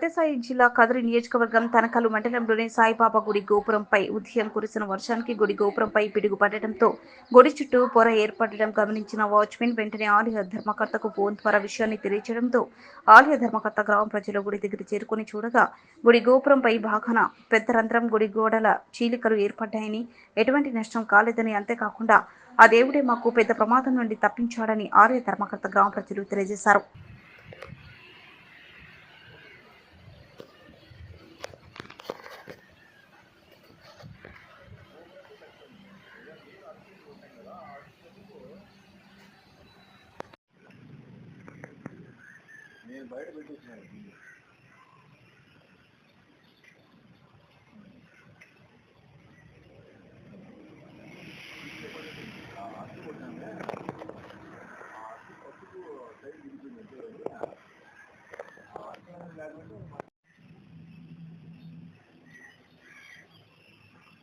సత్యసాయి జిల్లా కదిరి నియోజకవర్గం తనకలు మండలంలోని సాయిబాబా గుడి గోపురంపై ఉదయం కురిసిన వర్షానికి గుడి గోపురంపై పిడుగు పడటంతో గుడి చుట్టూ పొర ఏర్పడడం గమనించిన వాచ్మెన్ వెంటనే ఆలయ ధర్మకర్తకు ఫోన్ ద్వారా విషయాన్ని తెలియజేయడంతో ఆలయ ధర్మకర్త గ్రామ ప్రజలు గుడి దగ్గర చేరుకుని చూడగా గుడి గోపురంపై భాగాన పెద్ద రంధ్రం గుడి గోడల చీలికలు ఏర్పడ్డాయని ఎటువంటి నష్టం కాలేదని అంతేకాకుండా ఆ దేవుడే మాకు పెద్ద ప్రమాదం నుండి తప్పించాడని ఆలయ ధర్మకర్త గ్రామ ప్రజలు తెలియజేశారు. నేను బయట పెట్టేసినాను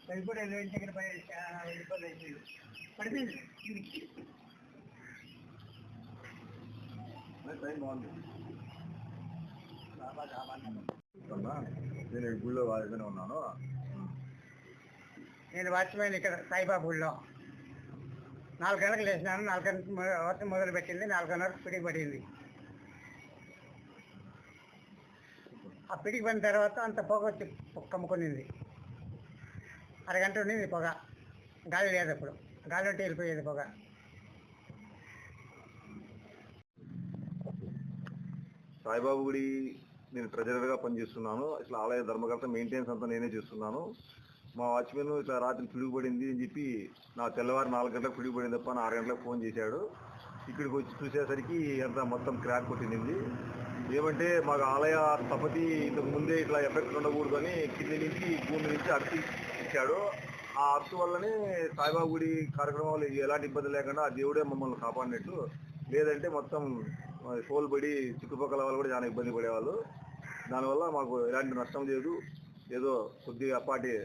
వెళ్ళిపోయి రెండు దగ్గర పడి వెళ్ళిపోయి పడిపోయింది నేను గుళ్ళో వాడిగానే ఉన్నాను నేను వాచ్మెన్ ఇక్కడ సాయిబాబుల్లో. నాలుగు గంటలకు లేచినాను నాలుగు గంటలకు వర్షం మొదలు పెట్టింది నాలుగున్నరకు పిడికి పడింది. ఆ పిడికి పడిన తర్వాత అంత పొగ వచ్చి కమ్ముకునింది. అరగంట ఉండింది పొగ. గాలి లేదు అప్పుడు. గాలి ఉంటే వెళ్ళిపోయేది పొగ. సాయిబాబు గుడి నేను ట్రెజరర్గా పనిచేస్తున్నాను. ఇట్లా ఆలయ ధర్మకర్త మెయింటెనెన్స్ అంతా నేనే చేస్తున్నాను. మా వాచ్మెన్ ఇట్లా రాత్రి పిడుగుపడింది అని చెప్పి నా తెల్లవారు నాలుగు గంటలకు పిడుగుపడింది తప్ప ఆరు గంటలకు ఫోన్ చేశాడు. ఇక్కడికి వచ్చి చూసేసరికి అంతా మొత్తం క్రాక్ కొట్టింది. ఏమంటే మాకు ఆలయ తపతి ఇంతకు ముందే ఇట్లా ఎఫెక్ట్ ఉండకూడదు అని కింది నుంచి భూమి నుంచి అర్థి ఇచ్చాడు. ఆ అర్తు వల్లనే సాయిబాబు గుడి కార్యక్రమాలు ఎలాంటి ఇబ్బంది లేకుండా ఆ దేవుడే మమ్మల్ని కాపాడినట్టు లేదంటే మొత్తం కోల్పడి చుట్టుపక్కల వాళ్ళు కూడా చాలా ఇబ్బంది పడేవాళ్ళు. దానివల్ల మాకు ఎలాంటి నష్టం లేదు. ఏదో కొద్దిగా అప్పాటి